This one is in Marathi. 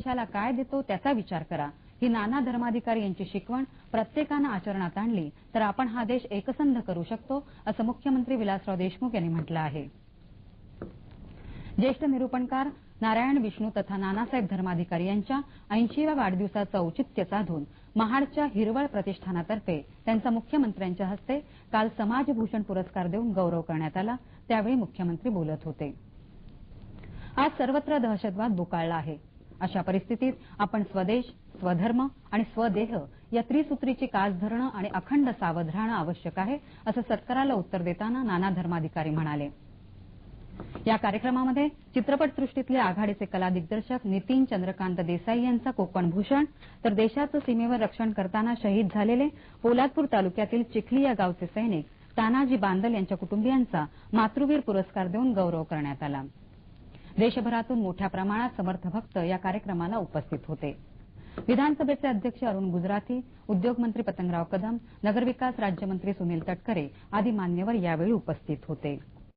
देशाला काय देतो त्याचा विचार करा. ही नाना धर्माधिकारी यांची शिकवण प्रत्येकानं आचरणात आणली तर आपण हा देश एकसंध करू शकतो असं मुख्यमंत्री विलासराव देशमुख यांनी म्हटलं आहे. ज्येष्ठ निरूपणकार नारायण विष्णू तथा नानासाहेब धर्माधिकारी यांच्या ऐंशीव्या वाढदिवसाचं औचित्य साधून महाडच्या हिरवळ प्रतिष्ठानातर्फे त्यांचा मुख्यमंत्र्यांच्या हस्ते काल समाजभूषण पुरस्कार देऊन गौरव करण्यात आला त्यावेळी मुख्यमंत्री बोलत होते. आज सर्वत्र दहशतवाद बुकाळला आहे. अशा परिस्थितीत आपण स्वदेश स्वधर्म आणि स्वदेह या त्रिसूत्रीची कास धरणं आणि अखंड सावध राहणं आवश्यक आहे असं सत्काराला उत्तर देताना नाना धर्माधिकारी म्हणाले. या कार्यक्रमामध्ये चित्रपटसृष्टीतले आघाडीचे कला दिग्दर्शक नितीन चंद्रकांत देसाई यांचा कोकण भूषण तर देशाचं सीमेवर रक्षण करताना शहीद झालेले पोलादपूर तालुक्यातील चिखली या गावचे सैनिक तानाजी बांदल यांच्या कुटुंबियांचा मातृवीर पुरस्कार देऊन गौरव करण्यात आला. देशभरातून मोठ्या प्रमाणात समर्थ भक्त या कार्यक्रमाला उपस्थित होते. विधानसभेचे अध्यक्ष अरुण गुजराती उद्योगमंत्री पतंगराव कदम नगरविकास राज्यमंत्री सुनील तटकरे आदी मान्यवर यावेळी उपस्थित होते.